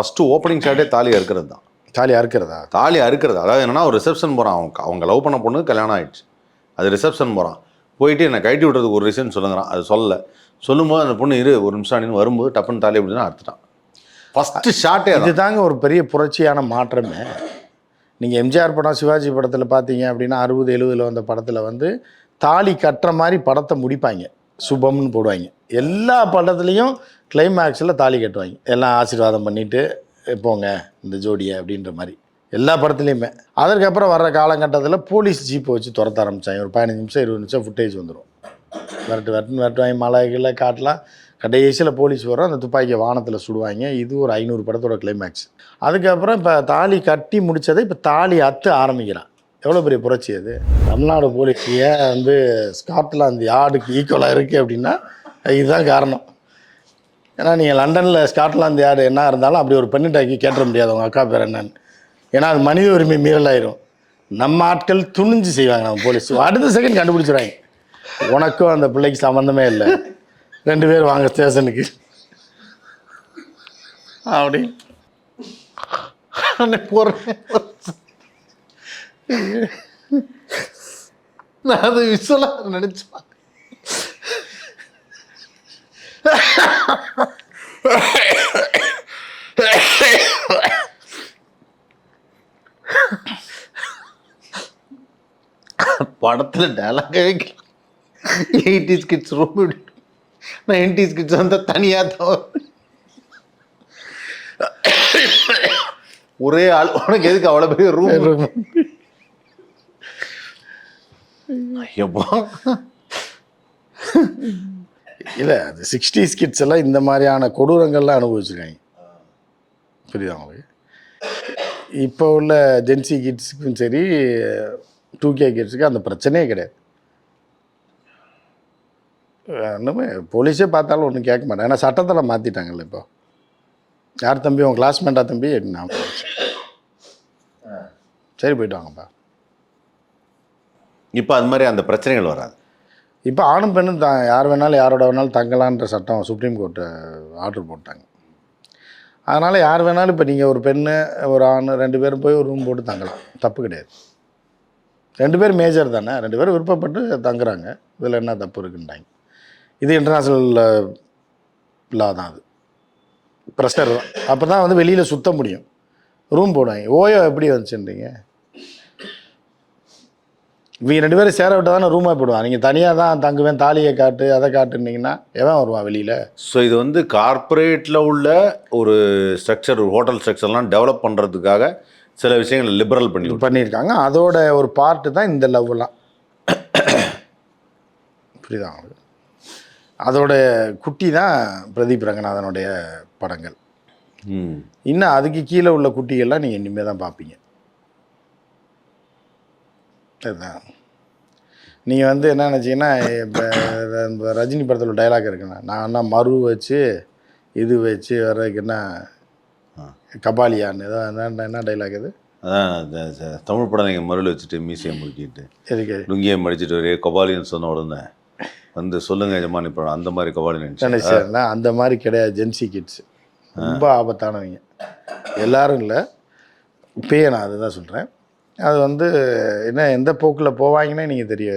First opening ஷாட்டே தாலி அறுக்கிறது தான் ஜாலியாக இருக்கிறதா தாலி அறுக்கிறது? அதாவது என்னன்னா ஒரு ரிசப்ஷன் போகிறான் அவங்க அவங்க லவ் பண்ண பொண்ணு கல்யாணம் ஆயிடுச்சு. அது ரிசப்ஷன் போகிறான் போயிட்டு என்னை கழட்டி விட்றதுக்கு ஒரு ரீசன் சொல்லுங்கிறான். அது சொல்லல. சொல்லும்போது அந்த பொண்ணு இரு ஒரு நிமிஷம் அப்படின்னு வரும்போது டப்புன்னு தாலி அப்படின்னு அறுத்துட்டான். ஃபஸ்ட்டு ஷாட்டே அது இதுதாங்க ஒரு பெரிய புரட்சியான மாற்றமே. நீங்கள் எம்ஜிஆர் படம் சிவாஜி படத்தில் பார்த்தீங்க அப்படின்னா அறுபது எழுபதில் வந்த படத்தில் வந்து தாலி கட்டுற மாதிரி படத்தை முடிப்பாங்க. சுபம்னு போடுவாங்க. எல்லா படத்துலேயும் கிளைமேக்ஸில் தாலி கட்டுவாங்க. எல்லாம் ஆசீர்வாதம் பண்ணிட்டு போங்க இந்த ஜோடியை அப்படின்ற மாதிரி. எல்லா படத்துலையுமே. அதற்கப்புறம் வர்ற காலகட்டத்தில் போலீஸ் ஜீப்பை வச்சு துரத்த ஆரம்பித்தாங்க ஒரு பதினஞ்சு நிமிஷம் இருபது நிமிஷம் ஃபுட்டேஜ் வந்துடும் விரட்டு விரட்டுன்னு விரட்டுவாங்க. மலைகளில் காட்டலாம். கடைசியில் போலீஸ் வரும் அந்த துப்பாக்கியை வானத்தில் சுடுவாங்க. இது ஒரு ஐநூறு படத்தோட கிளைமேக்ஸ் அதுக்கப்புறம் இப்போ தாலி கட்டி முடிச்சதை இப்போ தாலி அத்து ஆரம்பிக்கிறான். எவ்வளோ பெரிய புரட்சி அது? தமிழ்நாடு போலீஸ் ஏன் வந்து ஸ்காட்லாந்து யார்டுக்கு ஈக்குவலாக இருக்குது அப்படின்னா இதுதான் காரணம். ஏன்னா நீங்கள் லண்டனில் ஸ்காட்லாந்து யார் என்ன இருந்தாலும் அப்படி ஒரு பெண்ணிட்டாக்கி கேட்டுற முடியாது உங்கள் அக்கா பேர் என்னன்னு. ஏன்னா அது மனித உரிமை மீறலாயிரும். நம்ம ஆட்கள் துணிஞ்சு செய்வாங்க நம்ம போலீஸ். அடுத்த செகண்ட் கண்டுபிடிச்சிடுவாங்க உனக்கும் அந்த பிள்ளைக்கு சம்மந்தமே இல்லை. ரெண்டு பேர் வாங்க ஸ்டேஷனுக்கு. அப்படி. போடுறேன் நான் அது விசுவலாக நினச்சேன் படத்தில் டேலாகவே எயிட்டிஸ் கிட்ஸ் ரொம்ப நைன்டிஸ் கிட்ஸ் வந்து தனியாக தான். ஒரே ஆள். உனக்கு எதுக்கு அவ்வளோ பெரிய ரூம் ஐயப்பா. இல்லை அது சிக்ஸ்டீஸ் கிட்ஸ் எல்லாம் இந்த மாதிரியான கொடூரங்கள்லாம் அனுபவிச்சிருக்காங்க. புரியுதா உங்களுக்கு? இப்போ உள்ள ஜென்சி கிட்ஸுக்கும் சரி டூ கே கிட்ஸுக்கு அந்த பிரச்சனையே கிடையாது. ஒன்றுமே போலீஸே பார்த்தாலும் ஒன்றும் கேட்க மாட்டேன் ஏன்னா சட்டத்தில் மாற்றிட்டாங்கல்ல இப்போ. யார் தம்பி உன் கிளாஸ்மேட்டா தம்பி? நான் சரி போயிட்டு வாங்கப்பா. இப்போ அது மாதிரி அந்த பிரச்சனைகள் வராது. இப்போ ஆணும் பெண்ணும் தான் யார் வேணாலும் யாரோட வேணாலும் தங்கலான்ற சட்டம் சுப்ரீம் கோர்ட்டு ஆர்டர் போட்டாங்க. அதனால் யார் வேணாலும் இப்போ நீங்கள் ஒரு பெண்ணு ஒரு ஆண் ரெண்டு பேரும் போய் ஒரு ரூம் போட்டு தங்கலாம். தப்பு கிடையாது. ரெண்டு பேர் மேஜர் தானே ரெண்டு பேரும் விருப்பப்பட்டு தங்குறாங்க. இதில் என்ன தப்பு இருக்குன்றாங்க இது இன்டர்நேஷ்னல் லா தான் அது. ப்ரெஷர் தான். அப்போ தான் வந்து வெளியில் சுத்த முடியும். ரூம் போடுவாங்க. ஓயோ எப்படி வந்துச்சுன்றீங்க? இவங்க ரெண்டு பேரும் சேர விட்டு தானே ரூமாக போடுவான் நீங்கள் தனியாக தான் தங்குவேன் தாலியை காட்டு அதை காட்டுனீங்கன்னா எவன் வருவான் வெளியில்? ஸோ இது வந்து கார்ப்பரேட்டில் உள்ள ஒரு ஸ்ட்ரக்சர் ஹோட்டல் ஸ்ட்ரக்சர்லாம் டெவலப் பண்ணுறதுக்காக சில விஷயங்களை லிபரல் பண்ணி பண்ணியிருக்காங்க. அதோட ஒரு பார்ட்டு தான் இந்த லவ்லாம் புரியுதா உங்களுக்கு? அதோட குட்டி தான் பிரதீப் ரங்கநாதனுடைய படங்கள். இன்னும் அதுக்கு கீழே உள்ள குட்டிகள்லாம் நீங்கள் இனிமேல் தான் பார்ப்பீங்க. அதுதான் நீங்கள் வந்து என்ன நினச்சிங்கன்னா இப்போ ரஜினி படத்தில் டைலாக் இருக்குண்ணா நான் என்ன மறு வச்சு இது வச்சு வர்றதுக்கு என்ன கபாலியான்னு ஏதோ என்ன என்ன டைலாக் இது? அதான் தமிழ் படம் நீங்கள் மறுல வச்சுட்டு மியூசியம் முறுக்கிட்டு எதுக்கு லுங்கியை மடிச்சிட்டு ஒரே கபாலின்னு சொன்ன உடனே வந்து சொல்லுங்க எஜமான் இப்போ அந்த மாதிரி கபாலி நினச்சேன் அந்த மாதிரி கிடையாது ஜென்சி கிட்ஸ் ரொம்ப ஆபத்தானவங்க. எல்லாரும் இல்லை இப்பயே நான் அதுதான் சொல்கிறேன் அது வந்து என்ன எந்த போக்கில் போவாங்கன்னே நீங்கள் தெரிய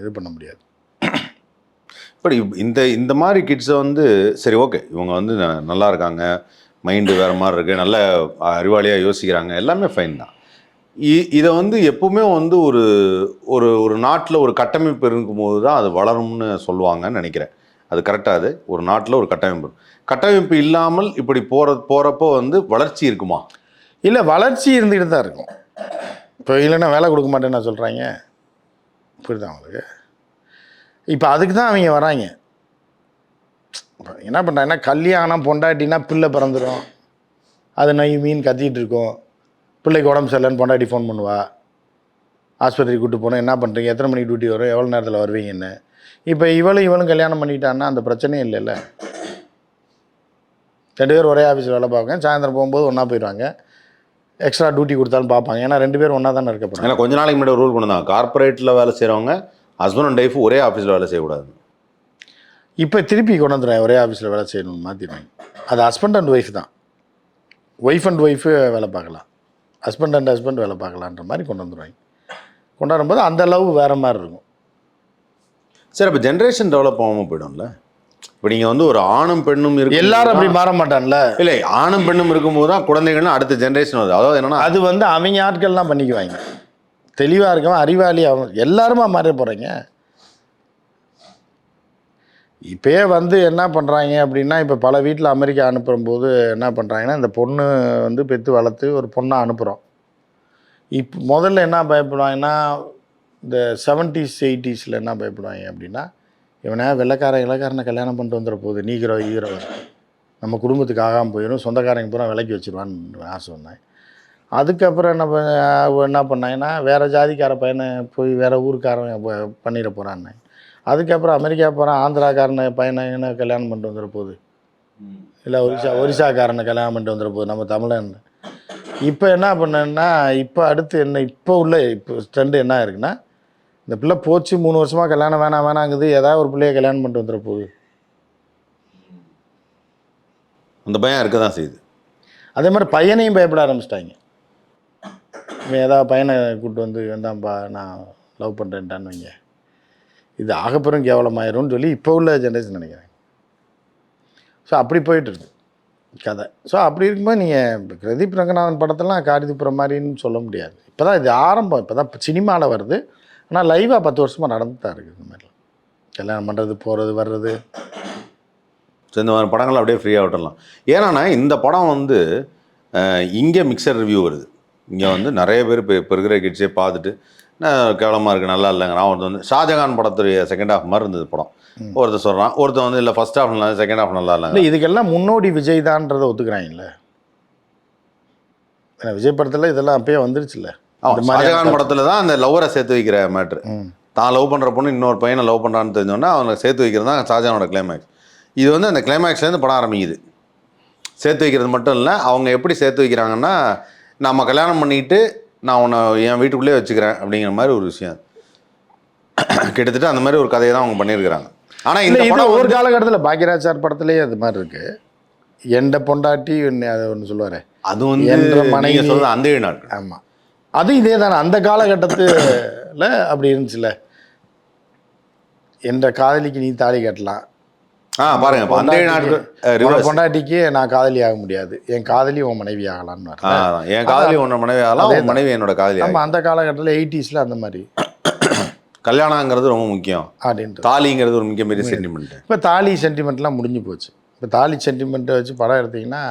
இது பண்ண முடியாது. இப்படி இந்த இந்த மாதிரி கிட்ஸை வந்து சரி ஓகே இவங்க வந்து நல்லா இருக்காங்க மைண்டு வேறு மாதிரி இருக்குது நல்ல அறிவாளியாக யோசிக்கிறாங்க எல்லாமே ஃபைன் தான். இ- இதை வந்து எப்பவுமே வந்து ஒரு ஒரு ஒரு நாட்டில் ஒரு கட்டமைப்பு இருக்கும்போது தான் அது வளரும்னு சொல்லுவாங்கன்னு நினைக்கிறேன். அது கரெக்டாக அது? ஒரு நாட்டில் ஒரு கட்டமைப்பு கட்டமைப்பு இல்லாமல் இப்படி போகிற போகிறப்போ வந்து வளர்ச்சி இருக்குமா? இல்லை வளர்ச்சி இருந்துக்கிட்டு தான் இருக்கும். இப்போ இல்லைன்னா வேலை கொடுக்க மாட்டேன்னு சொல்கிறாங்க புரியுதா உங்களுக்கு? இப்போ அதுக்கு தான் அவங்க வராங்க. இப்போ என்ன பண்ணுறாங்கன்னா கல்யாணம் பொண்டாட்டினா பிள்ளை பிறந்துடும் அது நை மீன் கத்திக்கிட்டு இருக்கோம். பிள்ளைக்கு உடம்பு சரியில்லைன்னு பொண்டாட்டி ஃபோன் பண்ணுவா. ஆஸ்பத்திரிக்கு கூட்டு போனோம் என்ன பண்ணுறீங்க எத்தனை மணிக்கு டியூட்டி வரும்? எவ்வளோ நேரத்தில் வருவீங்கன்னு. இப்போ இவளும் இவளும் கல்யாணம் பண்ணிட்டான்னா அந்த பிரச்சனையும் இல்லைல்ல. ரெண்டு பேர் ஒரே ஆஃபீஸில் வேலை பார்க்குங்க சாயந்தரம் போகும்போது ஒன்றா போயிடுவாங்க. எக்ஸ்ட்ரா டியூட்டி கொடுத்தாலும் பார்ப்பாங்க. ஏன்னா ரெண்டு பேரும் ஒன்றா தானே இருக்க ஏன்னா கொஞ்ச நாளைக்கு முன்னாடி ரூல் கொண்டு தான் கார்ப்பரேட்டில் வேலை செய்கிறவங்க ஹஸ்பண்ட் அண்ட் ஒய்ஃப் ஒரே ஆஃபீஸில் வேலை செய்யக்கூடாது. இப்போ திருப்பி கொண்டு வந்துடுறேன் ஒரே ஆஃபீஸில் வேலை செய்யணும்னு மாற்றிடுவாங்க அது ஹஸ்பண்ட் அண்ட் ஒய்ஃப் தான். ஒய்ஃப் அண்ட் ஒய்ஃபு வேலை பார்க்கலாம். ஹஸ்பண்ட் அண்ட் ஹஸ்பண்ட் வேலை பார்க்கலான்ற மாதிரி கொண்டு வந்துடுவாங்க கொண்டாடும்போது அந்த லவ் வேறு மாதிரி இருக்கும். சரி அப்போ ஜென்ரேஷன் டெவலப் ஆகாமல் போயிடும்ல? இப்போ நீங்கள் வந்து ஒரு ஆணும் பெண்ணும் இருக்கு எல்லாரும் அப்படி மாற மாட்டான்ல இல்லை ஆணும் பெண்ணும் இருக்கும்போது தான் குழந்தைகள்னு அடுத்த ஜென்ரேஷன் வருது. அதாவது என்னன்னா அது வந்து அவங்க ஆட்கள்லாம் பண்ணிக்குவாங்க. தெளிவாக இருக்கவன் அறிவாளி அவன் எல்லாருமா மாற போகிறீங்க இப்போயே வந்து என்ன பண்ணுறாங்க அப்படின்னா இப்போ பல வீட்டில் அமெரிக்கா அனுப்பும்போது என்ன பண்ணுறாங்கன்னா இந்த பொண்ணு வந்து பெற்று வளர்த்து ஒரு பொண்ணை அனுப்புகிறோம் இப்போ முதல்ல என்ன பயப்படுவாங்கன்னா இந்த செவன்ட்டீஸ் எயிட்டிஸில் என்ன பயப்படுவாங்க அப்படின்னா இவனை வெள்ளைக்காரன் இலக்காரனை கல்யாணம் பண்ணிட்டு வந்துட போகுது நீக்கிறோ ஈகிறோ நம்ம குடும்பத்துக்கு ஆகாமல் போயிடும் சொந்தக்காரங்க பூரா விலைக்கு வச்சிருவான்னு ஆசை வந்தேன் அதுக்கப்புறம் என்ன பண்ண என்ன பண்ணாங்கன்னா வேறு ஜாதிக்கார பையனை போய் வேறு ஊருக்காரன் பண்ணிட போகிறான்னு அதுக்கப்புறம் அமெரிக்கா போகிறான் ஆந்திராக்காரனை பையனை என்ன கல்யாணம் பண்ணிட்டு வந்துட போகுது? இல்லை ஒரிசா ஒரிசாக்காரனை கல்யாணம் பண்ணிட்டு வந்துட போகுது நம்ம தமிழன். இப்போ என்ன பண்ணேன்னா இப்போ அடுத்து என்ன இப்போ உள்ள இப்போ ட்ரெண்டு என்ன இருக்குன்னா இந்த பிள்ளை போச்சு மூணு வருஷமாக கல்யாணம் வேணாம் வேணாங்குது ஏதாவது ஒரு பிள்ளைய கல்யாணம் பண்ணிட்டு வந்துட போகுது. அந்த பயம் இருக்க தான் செய்யுது. அதே மாதிரி பையனையும் பயப்பட ஆரம்பிச்சிட்டாங்க. இவன் ஏதாவது பையனை கூப்பிட்டு வந்து வந்தான்ப்பா நான் லவ் பண்ணுறேன்ட்டான்னு வைங்க. இது ஆகப்பெரும் கேவலமாயிரும்னு சொல்லி இப்போ உள்ள ஜென்ரேஷன் நினைக்கிறேன் ஸோ அப்படி போயிட்டு இருக்கு கதை. ஸோ அப்படி இருக்கும்போது நீங்கள் பிரதீப் ரங்கநாதன் படத்தெல்லாம் காரிதுப்புற மாதிரின்னு சொல்ல முடியாது. இப்போ தான் இது ஆரம்பம். இப்போ தான் சினிமாவில் வருது. ஆனால் லைவாக பத்து வருஷமாக நடந்து தான் இருக்குது இந்த மாதிரிலாம். கல்யாணம் பண்ணுறது போகிறது வர்றது. ஸோ இந்த மாதிரி படங்கள் அப்படியே ஃப்ரீயாக விட்டுடலாம் ஏன்னா இந்த படம் வந்து இங்கே மிக்சர் ரிவ்யூ வருது. இங்கே வந்து நிறைய பேர் இப்போ இப்போ இருக்கிற கிட்ஸே பார்த்துட்டு நான் கேவலமாக இருக்குது நல்லா இல்லைங்க. நான் ஒருத்தர் வந்து ஷாஜகான் படத்துடைய செகண்ட் ஹாஃப் மாதிரி இருந்தது படம். ஒருத்தர் சொல்கிறான் ஒருத்தர் வந்து இல்லை ஃபர்ஸ்ட் ஹாஃப் நல்லா செகண்ட் ஹாஃப் நல்லா இல்லைங்க. இல்லை இதுக்கெல்லாம் முன்னோடி விஜய் தான்றதை ஒத்துக்கிறாங்கல்ல. ஏன்னா விஜய் படத்தில் இதெல்லாம் அப்பயே வந்துருச்சுல்ல. ஷாஜகான் படத்தில் தான் அந்த லவ்வரை சேர்த்து வைக்கிற மேட்ரு. தான் லவ் பண்ணுற பொண்ணு இன்னொரு பையனை லவ் பண்ணுறான்னு தெரிஞ்சோன்னா அவனை சேர்த்து வைக்கிறது தான் ஷாஜகானோட கிளைமேக்ஸ் இது வந்து அந்த கிளைமேக்ஸ்லேருந்து படம் ஆரம்பிக்குது. சேர்த்து வைக்கிறது மட்டும் இல்லை அவங்க எப்படி சேர்த்து வைக்கிறாங்கன்னா நம்ம கல்யாணம் பண்ணிட்டு நான் உன்னை என் வீட்டுக்குள்ளேயே வச்சுக்கிறேன் அப்படிங்கிற மாதிரி ஒரு விஷயம். கிட்டத்தட்ட அந்த மாதிரி ஒரு கதையை தான் அவங்க பண்ணியிருக்கிறாங்க. ஆனால் இந்த படம் ஒரு காலகட்டத்தில் பாக்யராஜ் சார் படத்துலேயே அது மாதிரி இருக்கு. எந்த பொண்டாட்டி அதை ஒன்று சொல்லுவார். அது வந்து மனைவி- சொல்றது அந்த நாட்கள். ஆமாம் அதுவும் இதே தானே அந்த காலகட்டத்தில் அப்படி இருந்துச்சுல்ல என்ற காதலிக்கு நீ தாலி கட்டலாம். ஆ பாருங்க ஏழு நாட்கள் பொண்டாட்டிக்கு நான் காதலி ஆக முடியாது. என் காதலி உன் மனைவி ஆகலான்னு ஆ அதான். என் காதலி உன்னை மனைவி ஆகலாம் உன் மனைவி என்னோட காதலி. ஆமாம் அந்த காலகட்டத்தில் எயிட்டிஸில் அந்த மாதிரி. கல்யாணங்கிறது ரொம்ப முக்கியம். அப்படின்ட்டு தாலிங்கிறது ஒரு மிகப்பெரிய சென்டிமெண்ட் இப்போ தாலி சென்டிமெண்ட்லாம் முடிஞ்சு போச்சு. இப்போ தாலி சென்டிமெண்ட்டை வச்சு படம் எடுத்தீங்கன்னா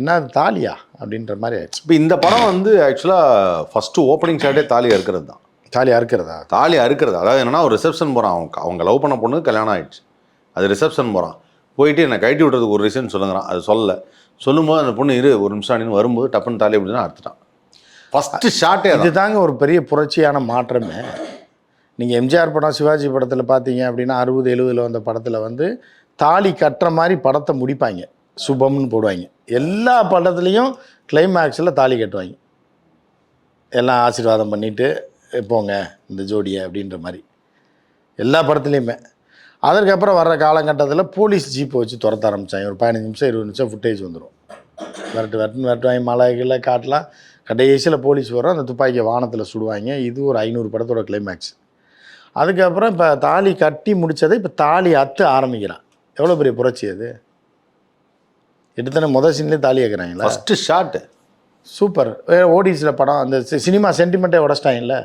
என்ன அது தாலியா அப்படின்ற மாதிரி ஆயிடுச்சு. இப்போ இந்த படம் வந்து ஆக்சுவலாக ஃபஸ்ட்டு ஓப்பனிங் ஷாட்டே தாலி அறுக்கிறது தான். தாலி அறுக்கிறதா? தாலி அறுக்கிறது. அதாவது என்னன்னா ஒரு ரிசப்ஷன் போகிறான் அவங்க அவங்க லவ் பண்ண பொண்ணு கல்யாணம் ஆயிடுச்சு. அது ரிசப்ஷன் போகிறான் போயிட்டு என்னை கழட்டி விட்றதுக்கு ஒரு ரீசன் சொல்லுங்கிறான். அது சொல்லலை. சொல்லும்போது அந்த பொண்ணு இரு ஒரு நிமிஷம் அப்படின்னு வரும்போது டப்புன்னு தாலி அப்படின்னு அறுத்துட்டான். ஃபஸ்ட்டு ஷாட்டே இது தாங்க ஒரு பெரிய புரட்சியான மாற்றமே. நீங்கள் எம்ஜிஆர் படம் சிவாஜி படத்தில் பார்த்தீங்க அப்படின்னா அறுபது எழுபதில் வந்த படத்தில் வந்து தாலி கட்டுற மாதிரி படத்தை முடிப்பாங்க. சுபம்னு போடுவாங்க. எல்லா படத்துலேயும் கிளைமேக்ஸில் தாலி கட்டுவாங்க. எல்லாம் ஆசீர்வாதம் பண்ணிவிட்டு போங்க இந்த ஜோடியை அப்படின்ற மாதிரி. எல்லா படத்துலேயுமே. அதற்கப்புறம் வர்ற காலகட்டத்தில் போலீஸ் ஜீப்பை வச்சு துரத்த ஆரம்பித்தாங்க ஒரு பதினஞ்சு நிமிஷம் இருபது நிமிஷம் ஃபுட்டேஜ் வந்துடும் விரட்டு விரட்டுன்னு விரட்டுவாங்க. மலை கீழே காட்டலாம். கடைசியில் போலீஸ் வரும். அந்த துப்பாக்கியை வானத்தில் சுடுவாங்க. இது ஒரு ஐநூறு படத்தோட கிளைமேக்ஸ் அதுக்கப்புறம் இப்போ தாலி கட்டி முடிச்சதை இப்போ தாலி அத்து ஆரம்பிக்கிறான். எவ்வளோ பெரிய புரட்சி அது? எடுத்தன முதல் சீன்லேயே தாலி ஏற்கிறாங்களா ஃபஸ்ட்டு ஷாட்டு சூப்பர் ஓடிஸில் படம் அந்த சினிமா சென்டிமெண்ட்டே உடச்சிட்டாங்கல்ல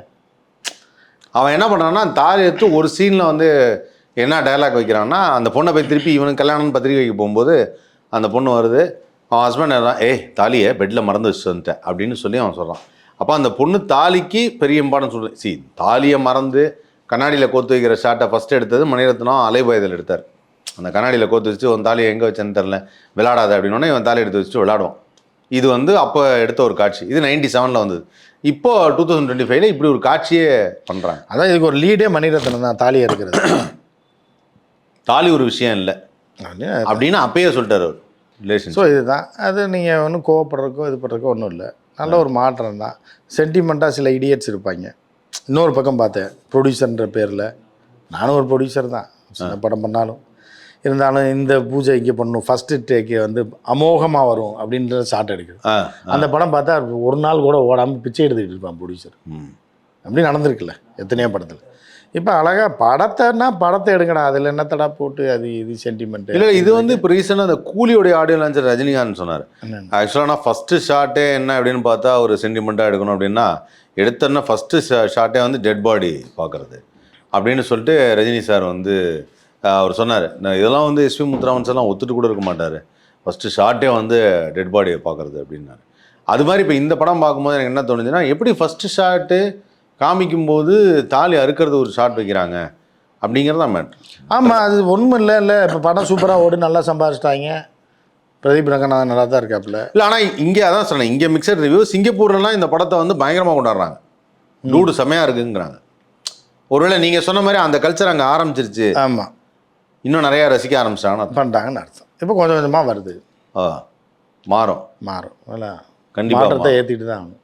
அவன் என்ன பண்ணுறான்னா தாலி எடுத்து ஒரு சீனில் வந்து என்ன டயலாக் வைக்கிறான்னா அந்த பொண்ணை போய் திருப்பி இவனுக்கு கல்யாணம் பத்திரிக்கை வைக்க போகும்போது அந்த பொண்ணு வருது. அவன் ஹஸ்பண்ட் ஏய் தாலியை பெட்டில் மறந்து வச்சுட்டு வந்துட்டேன் அப்படின்னு சொல்லி அவன் சொல்கிறான் அப்போ அந்த பொண்ணு தாலிக்கு பெரிய இம்பார்ட்டன்ஸ் சொல்லு சி தாலியை மறந்து கண்ணாடியில் கோத்து வைக்கிற ஷாட்டை ஃபஸ்ட் எடுத்தது மணிரத்னம் அலைபாயதில் எடுத்தார். அந்த கண்ணாடியில் கோத்து வச்சு உன் தாலியை எங்கே வச்சேன்னு தெரில விளாடாத அப்படின்னோடனே இவன் தாலி எடுத்து வச்சுட்டு விளாடுவான் இது வந்து அப்போ எடுத்த ஒரு காட்சி. இது நைன்டி செவனில் வந்தது. இப்போ டூ தௌசண்ட் டுவெண்ட்டி ஃபைவ்ல இப்படி ஒரு காட்சியே பண்ணுறாங்க அதான் இதுக்கு ஒரு லீடே மணிரத்னம் தான் தாலி இருக்கிறது தாலி ஒரு விஷயம் இல்லை. அப்படின்னு அப்பயே சொல்லிட்டாரு அவர். ரிலேஷன் ஸோ இதுதான். அது நீங்கள் ஒன்றும் கோவப்படுறக்கோ இது பண்ணுறக்கோ ஒன்றும் இல்லை. நல்ல ஒரு மாற்றம் தான். சென்டிமெண்ட்டாக சில இடியட்ஸ் இருப்பாங்க. இன்னொரு பக்கம் பார்த்தேன் ப்ரொடியூசர்ன்ற பேரில். நானும் ஒரு ப்ரொடியூசர் தான். சின்ன படம் பண்ணாலும். இருந்தாலும் இந்த பூஜை இங்கே பண்ணணும் ஃபஸ்ட்டு டேக்கு வந்து அமோகமாக வரும் அப்படின்ற ஷாட் எடுக்குது. அந்த படம் பார்த்தா ஒரு நாள் கூட ஓடாமல் பிச்சை எடுத்துக்கிட்டு இருப்பான் ப்ரொடியூசர் அப்படி நடந்திருக்குல்ல எத்தனையோ படத்தில். இப்போ அழகா படத்தைன்னா படத்தை எடுங்கடா அதில் என்னத்தடா போட்டு அது இது சென்டிமெண்ட் இல்லை இது வந்து இப்போ ரீசெண்டாக அந்த கூலியோடைய ஆடியோ லான்ச்சர் ரஜினிகாந்த் சொன்னார். ஆக்சுவலாக நான் ஃபஸ்ட்டு ஷாட்டே என்ன அப்படின்னு பார்த்தா ஒரு சென்டிமெண்ட்டாக எடுக்கணும் அப்படின்னா எடுத்தோன்னா ஃபஸ்ட்டு ஷாட்டே வந்து டெட் பாடி பார்க்குறது அப்படின்னு சொல்லிட்டு ரஜினி சார் வந்து அவர் சொன்னார் நான் இதெல்லாம் வந்து எஸ்பி முத்துராமன் சார்லாம் ஒத்துட்டு கூட இருக்க மாட்டார். ஃபஸ்ட்டு ஷாட்டே வந்து டெட் பாடியை பார்க்குறது அப்படின்னாரு. அது மாதிரி இப்போ இந்த படம் பார்க்கும்போது எனக்கு என்ன தோணுச்சுன்னா எப்படி ஃபஸ்ட்டு ஷாட்டு காமிக்கும்போது தாலி அறுக்கிறது ஒரு ஷாட் வைக்கிறாங்க அப்படிங்கிறதான் மேட்ரு ஆமாம் அது ஒன்றும் இல்லை இல்லை. இப்போ படம் சூப்பராக ஓடி நல்லா சம்பாதிச்சிட்டாங்க பிரதீப் ரங்கநாதன் நல்லா தான் இருக்காப்புல. இல்லை ஆனால் இங்கே அதான் சொன்னேன் இங்கே மிக்சட் ரிவ்யூ சிங்கப்பூர்லலாம் இந்த படத்தை வந்து பயங்கரமாக கொண்டாடுறாங்க. டூடு செமையாக இருக்குங்கிறாங்க. ஒருவேளை நீங்கள் சொன்ன மாதிரி அந்த கல்ச்சர் அங்கே ஆரம்பிச்சிருச்சு. ஆமாம் இன்னும் நிறையா ரசிக்க ஆரம்பிச்சிட்டாங்கன்னா பண்ணிட்டாங்கன்னு அர்த்தம். இப்போ கொஞ்சம் கொஞ்சமாக வருது. ஆ மாறும். மாறும். இல்லை கண்டிப்பா மாற்றத்தை ஏற்றிட்டு தான் ஆகணும்.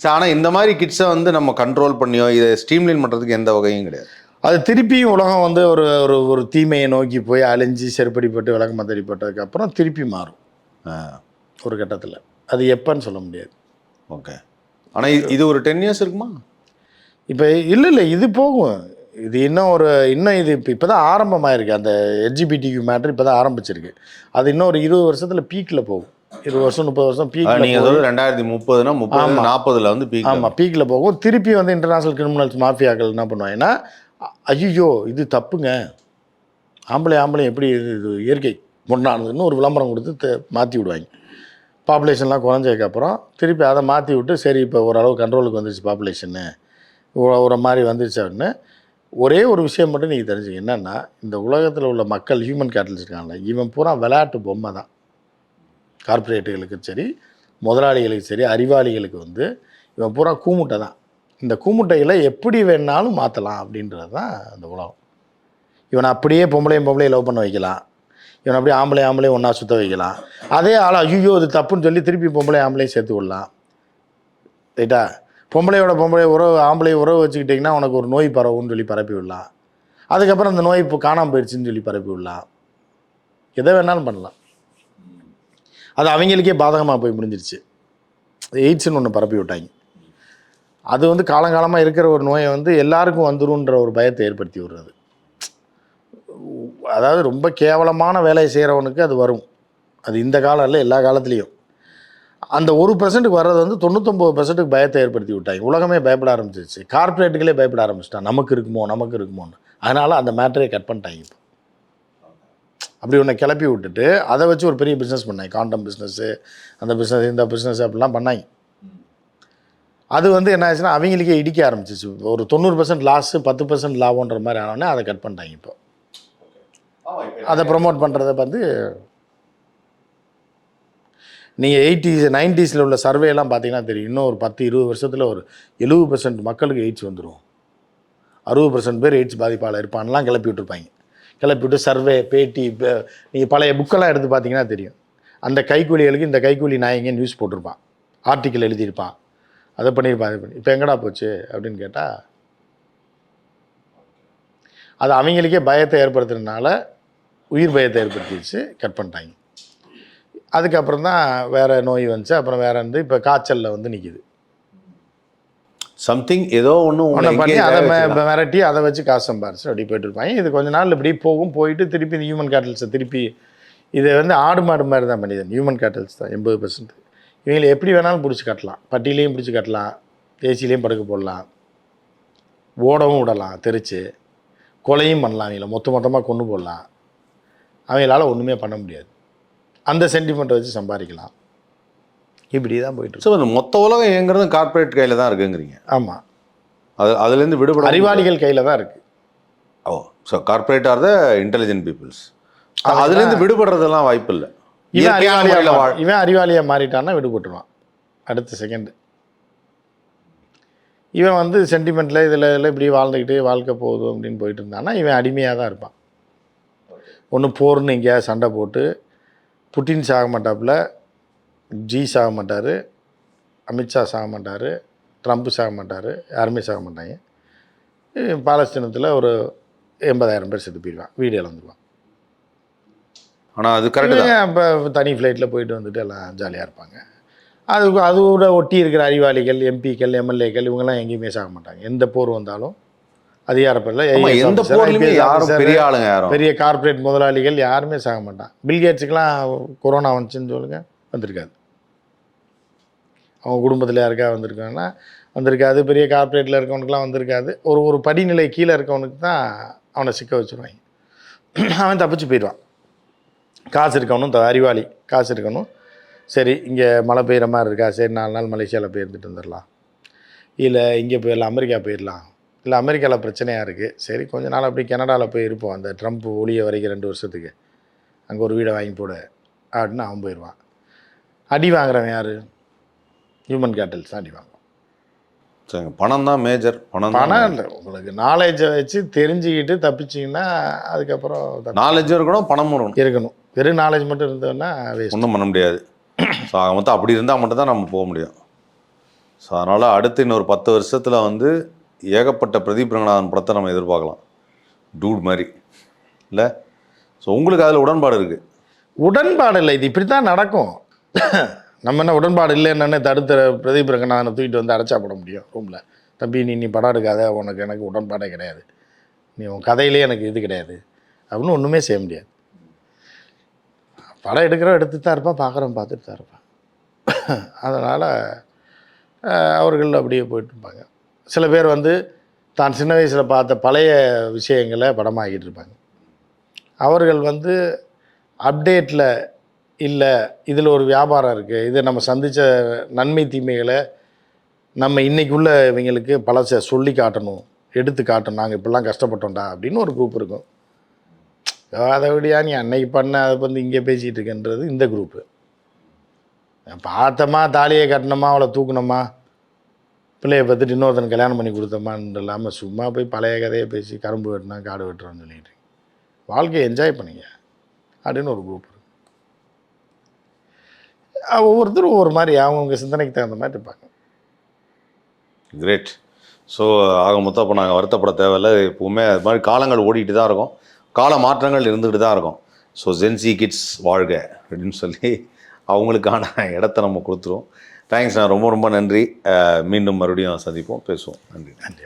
சரி ஆனால் இந்த மாதிரி கிட்ஸை வந்து நம்ம கண்ட்ரோல் பண்ணியோ இதை ஸ்ட்ரீம்லைன் பண்ணுறதுக்கு எந்த வகையும் கிடையாது. அது திருப்பியும் உலகம் வந்து ஒரு ஒரு ஒரு தீமையை நோக்கி போய் அழிஞ்சு செருப்படிப்பட்டு விளக்கமத்தடிப்பட்டதுக்கு அப்புறம் திருப்பி மாறும். ஒரு கட்டத்தில். அது எப்போன்னு சொல்ல முடியாது. ஓகே. ஆனால் இது ஒரு டென் இயர்ஸ் இருக்குமா? இப்போ இல்லை இல்லை இது போகும். இது இன்னும் ஒரு இன்னும் இது இப்போ இப்போ தான் ஆரம்பமாயிருக்கு. அந்த எல்ஜிபிடிக்கு மேட்ரு இப்போ தான் ஆரம்பிச்சிருக்கு. அது இன்னும் ஒரு இருபது வருஷத்தில் பீக்கில் போகும். இருபது வருஷம் முப்பது வருஷம் பீக்கில் நீங்கள் சொல்றது ரெண்டாயிரத்தி முப்பதுனா முப்பது நாற்பதுல வந்து பீக் ஆமாம் பீக்கில் போகும். திருப்பி வந்து இன்டர்நேஷ்னல் கிரிமினல்ஸ் மாஃபியாக்கள் என்ன பண்ணுவாங்கன்னா ஐயோ இது தப்புங்க. ஆம்பளை ஆம்பளை எப்படி இது இது இயற்கை முன்னானதுன்னு ஒரு விளம்பரம் கொடுத்து மாற்றி விடுவாங்க. பாப்புலேஷன்லாம் குறைஞ்சதுக்கப்புறம் திருப்பி அதை மாற்றி விட்டு சரி இப்போ ஓரளவு கண்ட்ரோலுக்கு வந்துருச்சு பாப்புலேஷன்னு ஒரு மாதிரி வந்துருச்சு அப்படின்னு ஒரே ஒரு விஷயம் மட்டும் நீங்கள் தெரிஞ்சுங்க என்னென்னா இந்த உலகத்தில் உள்ள மக்கள் ஹியூமன் கேட்டல்ஸ் இருக்காங்களே இவன் பூரா விளையாட்டு பொம்மை தான். கார்ப்பரேட்டுகளுக்கு சரி முதலாளிகளுக்கு சரி அறிவாளிகளுக்கு வந்து இவன் பூரா கூமுட்டை தான். இந்த கூமுட்டைகளை எப்படி வேணாலும் மாற்றலாம் அப்படின்றது தான் அந்த உலகம். இவனை அப்படியே பொம்பளையும் பொம்பளையும் லவ் பண்ண வைக்கலாம். இவனை அப்படியே ஆம்பளை ஆம்பளையும் ஒன்றா சுத்த வைக்கலாம். அதே ஆள் ஐயோ இது தப்புன்னு சொல்லி திருப்பி பொம்பளை ஆம்பளையும் சேர்த்து விடலாம். ரைட்டா பொம்பளையோட பொம்பளை உறவு ஆம்பளை உறவு வச்சுக்கிட்டிங்கன்னா உனக்கு ஒரு நோய் பரவும்னு சொல்லி பரப்பி விடலாம். அதுக்கப்புறம் அந்த நோய் இப்போ காணாமல் போயிடுச்சுன்னு சொல்லி பரப்பி விடலாம். எதை வேணாலும் பண்ணலாம். அது அவங்களுக்கே பாதகமாக போய் முடிஞ்சிருச்சு. எய்ட்ஸ்னு ஒன்று பரப்பி விட்டாங்க. அது வந்து காலங்காலமாக இருக்கிற ஒரு நோயை வந்து எல்லாருக்கும் வந்துருன்ற ஒரு பயத்தை ஏற்படுத்தி விடுறது. அதாவது ரொம்ப கேவலமான வேலையை செய்கிறவனுக்கு அது வரும். அது இந்த காலம் இல்லை எல்லா காலத்துலேயும். அந்த ஒரு பர்சன்ட்டுக்கு வர்றது வந்து தொண்ணூத்தொம்பது பர்சன்ட்டுக்கு பயத்தை ஏற்படுத்தி விட்டாங்க. உலகமே பயப்பட ஆரம்பிச்சிருச்சு. கார்ப்பரேட்டுகளே பயப்பட ஆரம்பிச்சிட்டான் நமக்கு இருக்குமோ நமக்கு இருக்குமோன்னு. அதனால் அந்த மேட்டரே கட் பண்ணிட்டாங்க இப்போ. அப்படி ஒன்று கிளப்பி விட்டுட்டு அதை வச்சு ஒரு பெரிய பிஸ்னஸ் பண்ணாங்க. காண்டம் பிஸ்னஸ்ஸு அந்த பிஸ்னஸ் இந்த பிஸ்னஸ் அப்படிலாம் பண்ணாங்க. அது வந்து என்ன ஆச்சுன்னா அவங்களுக்கே இடிக்க ஆரம்பிச்சிச்சு. ஒரு தொண்ணூறு பர்சன்ட் லாஸு பத்து பர்சன்ட் லாபம்ன்ற மாதிரி ஆனோடனே அதை கட் பண்ணிட்டாங்க இப்போ. அதை ப்ரொமோட் பண்ணுறத வந்து நீங்கள் எயிட்டிஸ் நைன்டிஸில் உள்ள சர்வேலாம் எல்லாம் பார்த்தீங்கன்னா தெரியும். இன்னும் ஒரு பத்து இருபது வருஷத்தில் ஒரு எழுபது பர்சன்ட் மக்களுக்கு எய்ட்ஸ் வந்துடும் அறுபது பர்சன்ட் பேர் எய்ட்ஸ் பாதிப்பாளர் இருப்பான்லாம் கிளப்பி விட்டுருப்பாங்க. கிளப்பி விட்டு சர்வே பேட்டி நீங்கள் பழைய புக்கெல்லாம் எடுத்து பார்த்தீங்கன்னா தெரியும். அந்த கைக்கூலிகளுக்கு இந்த கைக்கூலி நாயங்க நியூஸ் போட்டிருப்பான். ஆர்டிக்கல் எழுதியிருப்பான். அதை பண்ணியிருப்பான் இது பண்ணி இப்போ எங்கடா போச்சு அப்படின்னு கேட்டால் அது அவங்களுக்கே பயத்தை ஏற்படுத்துறதுனால உயிர் பயத்தை ஏற்படுத்திடுச்சு கட் பண்ணிட்டாங்க. அதுக்கப்புறம் தான் வேறு நோய் வந்துச்சு. அப்புறம் வேற வந்து இப்போ காய்ச்சலில் வந்து நிற்கிது சம்திங் ஏதோ ஒன்று ஒன்றை பண்ணி அதை மிரட்டி அதை வச்சு காசு சம்பாரிச்சு அப்படி போயிட்டு இருப்பாங்க. இது கொஞ்ச நாள் இப்படி போகும் போயிட்டு திருப்பி இந்த ஹியூமன் கேட்டல்ஸை திருப்பி இதை வந்து ஆடு மாடு மாதிரி தான் பண்ணிது ஹியூமன் கேட்டல்ஸ் தான் எண்பது பர்சன்ட் இவங்களை எப்படி வேணாலும் பிடிச்சி கட்டலாம். பட்டியிலையும் பிடிச்சி கட்டலாம் ஏசிலையும் படுக்க போடலாம். ஓடவும் விடலாம் தெரிச்சு. கொலையும் பண்ணலாம் அவங்கள மொத்த மொத்தமாக கொண்டு போடலாம். அவங்களால ஒன்றுமே பண்ண முடியாது. அந்த சென்டிமெண்ட்டை வச்சு சம்பாதிக்கலாம். இப்படி தான் போயிட்டு இருக்கு. ஸோ மொத்த உலகம் இயங்குறது கார்ப்பரேட் கையில் தான் இருக்குங்கிறீங்க. ஆமாம் அது அதுலேருந்து விடுபட அறிவாளிகள் கையில் தான் இருக்குது ஓ so corporate are the intelligent peoples அதுலேருந்து விடுபடுறதெல்லாம் வாய்ப்பு இல்லை. இவன் இயற்கையான அறிவாளியா முறையில் மா- வாழ் இவன் அறிவாளியா மாறிட்டான்னா விடுபட்டுருவான். அடுத்த செகண்ட் இவன் வந்து சென்டிமெண்ட்டில் இதில் இதில் இப்படி வாழ்ந்துக்கிட்டு வாழ்க்கை போகுது அப்படின்னு போயிட்டு இருந்தான்னா இவன் அடிமையாக தான் இருப்பான். ஒன்று போர்னு எங்கேயாவது சண்டை போட்டு புட்டின் சாக மாட்டாப்புல ஜி சாக மாட்டார் அமித்ஷா சாக மாட்டார் ட்ரம்ப் சாக மாட்டார் யாருமே சாக மாட்டாங்க. பாலஸ்தீனத்தில் ஒரு எண்பதாயிரம் பேர் செத்து போயிடுவான் வீடு இழந்துருவான் ஆனால் அது கரெக்டு தான். இப்போ தனி ஃப்ளைட்டில் போயிட்டு வந்துட்டு எல்லாம் ஜாலியாக இருப்பாங்க. அது அதோட ஒட்டி இருக்கிற அறிவாளிகள் எம்பிக்கள் எம்எல்ஏக்கள் இவங்கெல்லாம் எங்கேயுமே சாக மாட்டாங்க. எந்த போர் வந்தாலும் அதிகாரப்படல ஆமா, எந்த போர்லையுமே யாரும் பெரிய ஆளுங்க யாரும். பெரிய கார்ப்பரேட் முதலாளிகள் யாருமே சாக மாட்டான். பில்கேட்ஸுக்கெலாம் கொரோனா வந்துச்சுன்னு சொல்லுங்க வந்திருக்காது. அவங்க குடும்பத்தில் யாருக்கா வந்திருக்காங்கன்னா வந்திருக்காது. பெரிய கார்ப்பரேட்டில் இருக்கவனுக்குலாம் வந்திருக்காது. ஒரு ஒரு படிநிலை கீழே இருக்கவனுக்கு தான் அவனை சிக்க வச்சுருவாங்க. அவன் தப்பிச்சு போயிடுவான். காசு இருக்கவனும் த- அறிவாளி காசு இருக்கணும். சரி இங்கே மழை பெய்கிற மாதிரி இருக்கா? சரி நாலு நாள் மலேசியாவில் போய் இருந்துட்டு வந்துடலாம் இல்லை இங்கே போயிடலாம் அமெரிக்கா போயிடலாம் இல்லை அமெரிக்காவில் பிரச்சனையாக இருக்குது சரி கொஞ்ச நாள் அப்படி கனடாவில் போய் இருப்போம். அந்த ட்ரம்ப் ஒளிய வரைக்கும் ரெண்டு வருஷத்துக்கு. அங்கே ஒரு வீடை வாங்கி போடு. அப்படின்னு அவன் போயிடுவான் அடி வாங்குறவன் யார்? ஹியூமன் கேட்டல்ஸ் தான் அடி வாங்குவான். சரிங்க. பணம் தான் மேஜர் பணம் தான் பணம் இல்லை. உங்களுக்கு நாலேஜை வச்சு தெரிஞ்சுக்கிட்டு தப்பிச்சிங்கன்னா அதுக்கப்புறம் தப்பி- நாலேஜ் இருக்கணும் பணமும் இருக்கணும். இருக்கணும். வெறும் நாலேஜ் மட்டும் இருந்தோன்னா வேஸ்ட் ஒன்றும் பண்ண முடியாது. ஸோ ஆக மொத்தம் அப்படி இருந்தால் மட்டும்தான் நம்ம போக முடியும். ஸோ அதனால் அடுத்து இன்னொரு பத்து வருஷத்தில் வந்து ஏகப்பட்ட பிரதீப் ரங்கநாதன் படத்தை நம்ம எதிர்பார்க்கலாம். டூட் மாதிரி. இல்லை? ஸோ உங்களுக்கு அதில் உடன்பாடு இருக்குது உடன்பாடு இல்லை. இது இப்படி தான் நடக்கும். நம்ம என்ன உடன்பாடு இல்லைன்னு தடுத்த பிரதீப் ரங்கநாதனை தூக்கிட்டு வந்து அடைச்சா போட முடியும் ரூமில் தம்பி நீ நீ படம் எடுக்காத. உனக்கு எனக்கு உடன்பாடே கிடையாது. நீ உன் கதையிலே எனக்கு இது கிடையாது. அப்படின்னு ஒன்றுமே செய்ய முடியாது. படம் எடுக்கிறோம் எடுத்து தான் இருப்பான். பார்க்குறோம் பார்த்துட்டு தான் இருப்பான். அதனால் அவர்கள் அப்படியே போயிட்டு இருப்பாங்க. சில பேர் வந்து தான் சின்ன வயசில் பார்த்த பழைய விஷயங்களை படமாக்கிட்டு இருப்பாங்க. அவர்கள் வந்து அப்டேட்டில் இல்லை இதில் ஒரு வியாபாரம் இருக்குது இதை நம்ம சந்தித்த நன்மை தீமைகளை நம்ம இன்றைக்குள்ள இவங்களுக்கு பழச சொல்லி காட்டணும் எடுத்து காட்டணும் நாங்கள் இப்படிலாம் கஷ்டப்பட்டோம்டா அப்படின்னு ஒரு குரூப் இருக்கும். அதை விடியா நீ அன்னைக்கு பண்ண அதை வந்து இங்கே பேசிகிட்டு இருக்கன்றது இந்த குரூப்பு பார்த்தோமா தாலியை கட்டணுமா அவளை தூக்கணுமா? பிள்ளைய பார்த்துட்டு இன்னொருத்தன் கல்யாணம் பண்ணி கொடுத்தோமான்னு இல்லாமல் சும்மா போய் பழைய கதையை பேசி கரும்பு வெட்டினா காடு வெட்டுறோன்னு சொல்லிட்டு. வாழ்க்கையை என்ஜாய் பண்ணுங்க. அப்படின்னு ஒரு குரூப் இருக்கு. ஒவ்வொருத்தரும் ஒவ்வொரு மாதிரி அவங்கவுங்க சிந்தனைக்கு தகுந்த மாதிரி இருப்பாங்க. கிரேட் ஸோ ஆக மொத்தம் இப்போ நாங்கள் வருத்தப்பட தேவையில்லை. எப்பவுமே அது மாதிரி காலங்கள் ஓடிட்டு தான் இருக்கும். கால மாற்றங்கள் இருந்துகிட்டு தான் இருக்கும். ஸோ ஜென்சி கிட்ஸ் வாழ்க அப்படின்னு சொல்லி அவங்களுக்கான இடத்த நம்ம கொடுத்துருவோம். தேங்க்ஸ் நான் ரொம்ப ரொம்ப நன்றி. மீண்டும் மறுபடியும் சந்திப்போம். பேசுவோம். நன்றி. நன்றி